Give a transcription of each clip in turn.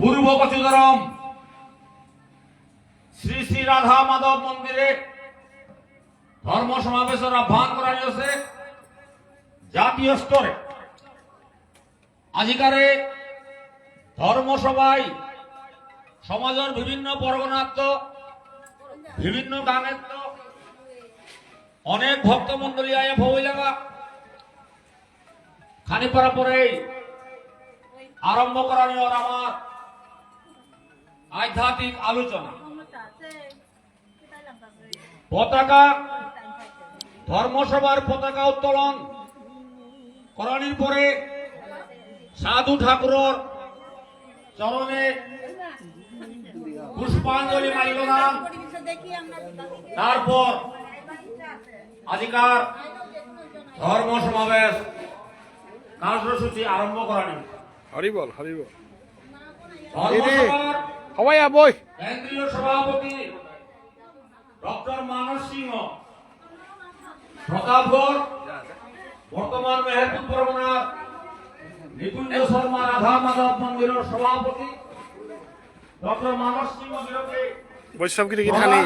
পূর্ব কচুদরম শ্রী শ্রী রাধা মাধব মন্দিরে ধর্ম সমাবেশের আহ্বান করা হয়েছে। জাতীয় স্তরে। আজিকারে ধর্মসভায় সমাজের বিভিন্ন পরগনাত্ম বিভিন্ন গানের অনেক ভক্ত মন্ডলী আয়া ভবই লাগা খানি পরা আরম্ভ করা নিয়ে আমার আধ্যাত্মিক আলোচনা। পতাকা ধর্মসভার পতাকা উত্তোলন করানির পরে সাধু ঠাকুরর চরণে পুষ্পাঞ্জলি মাল্যদান তারপর আজিকার ধর্ম সমাবেশ কার্যসূচি আরম্ভ করানি হরিবল হরিবল ধর্মসভার হবাই বই। কেন্দ্রীয় সভাপতি ডক্টর মানস সিংহ প্রতাপগড় বর্তমান মেহেরপুর পরগনার নিকুঞ্জ শর্মা রাধা মাধব মন্দিরের সভাপতি ডক্টর মানস সিংহ বিরোধী বৈষ্ণবগিরি গীতানি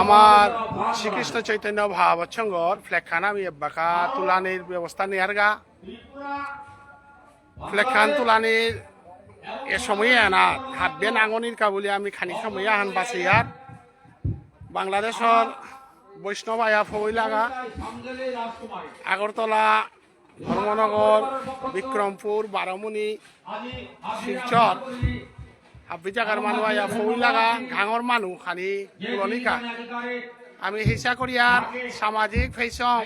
আমার শ্রীকৃষ্ণ চৈতন্য ভাবৎসঙ্গর ফ্লেকখান আমি এব্বাকা তুলানির ব্যবস্থা নেয়ার গা ফ্লেকখান তুলানির এ সময়ে আনা হাববে নাঙনির কাবুলি আমি খানি সময়ে আহান বাসি আর। বাংলাদেশর বৈষ্ণব আয়া ফই লাগা আগরতলা, ধর্মনগর, বিক্রমপুর, বারমুনি, শিলচর হাবি জাগার মানুহ আয়া ফই লাগা ঘাঙর মানুহ খানি পুরনিকা আমি হিসা করিয়ার সামাজিক ফেসম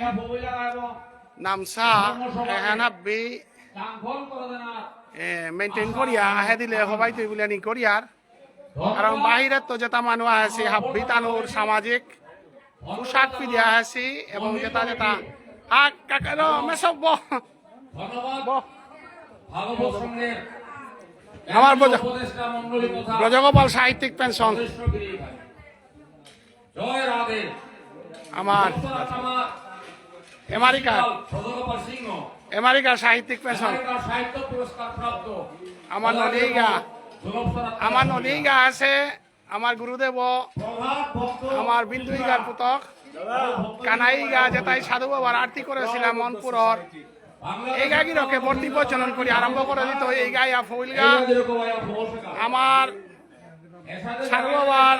নামসা এহেন হাব্বি মেনটেন করিয়া আহে দিলে, সবাই তুই বলে নি করিয়ার কারণ বাহিরের তো যেটা মানুষ আছে হাব্বি তানুর সামাজিক পোশাক পিঁধে আছি, এবং যেটা যেটা আগ কাকার মেসব আমার ব্রজগোপাল সাহিত্যিক পেনশন। আমার আমার আমেরিকার আমেরিকার সাহিত্যিক পেনশন। আমার নলিগা জলপসারা আমার নলিগা আছে আমার গুরুদেব প্রভাত ভক্ত আমার বিন্দুইগার পুতক। কানাইগা যেটাই সাধু বাবার আরতি করেছিলাম মনপুরর এই গাগিরকে বর্তি প্রচলন করি আরম্ভ করে দিত এই গাই ফুলগা আমার সাধু বাবার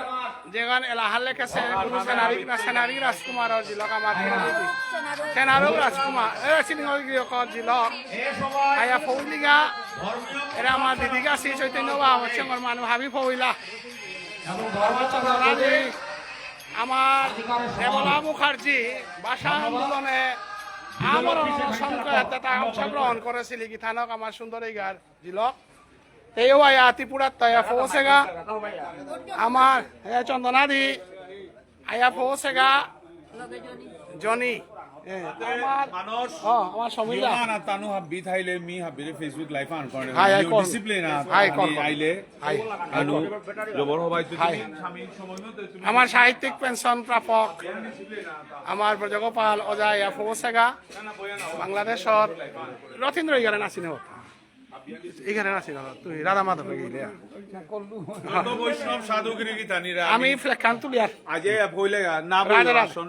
যেখান এলাহার লেখেছে গুরু সেনারি সেনারি রাজকুমার জিলক আমার সেনারু রাজকুমার। এ জিলক আয়া ফৌলিগা এরা আমার দিদিগা শ্রী চৈতন্য বাবা সঙ্গর মানুষ হাবি ফৌলা আমার আমার দেবলা মুখার্জি ভাষা আন্দোলনে এটা অংশগ্রহণ করেছিল থানক আমার সুন্দর এই গার জিলক তেও আয়া ত্রিপুরার তয়া ফৌসেগা। আমার চন্দনাদি। আয়া ফৌসেগা। জনি। আমার মানুষ আমার সমীরা কর। হাই জবর হবাই তো তুমি তুমি সাহিত্যিক পেনশন প্রাপক আমার ব্রজগোপাল অজয় ফৌসেগা বাংলাদেশর রথীন্দ্র ইগারে নাচিনে হতো। ইগারে নাচিনে তুই রাধা মাধব গিলে বৈষ্ণব সাধুগিরি গীতানিরা আমি আজে ভইলে না আসন